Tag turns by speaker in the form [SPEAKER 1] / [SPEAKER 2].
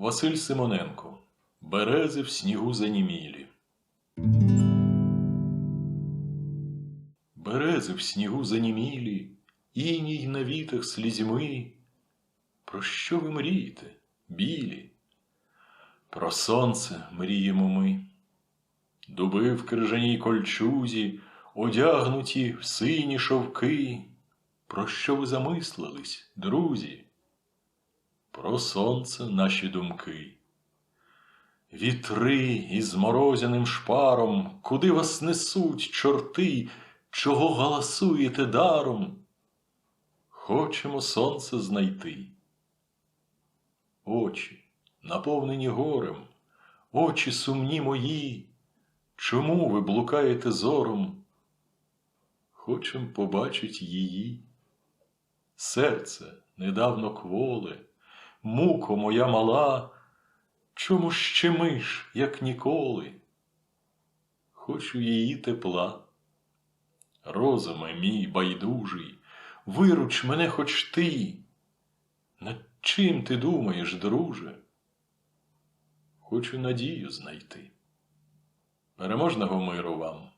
[SPEAKER 1] Василь Симоненко. Берези в снігу занімілі. Берези в снігу занімілі, іній на вітах слізьми. Про що ви мрієте, білі? Про сонце мріємо ми. Дуби в крижаній кольчузі, одягнуті в сині шовки. Про що ви замислились, друзі? Про сонце наші думки. Вітри із морозяним шпаром, куди вас несуть чорти, чого галасуєте даром? Хочемо сонце знайти. Очі, наповнені горем, очі сумні мої, чому ви блукаєте зором? Хочем побачить її. Серце недавно кволе, муко моя мала, чому щемиш, як ніколи? Хочу її тепла. Розуме мій байдужий, вируч мене хоч ти. Над чим ти думаєш, друже? Хочу надію знайти. Переможного миру вам,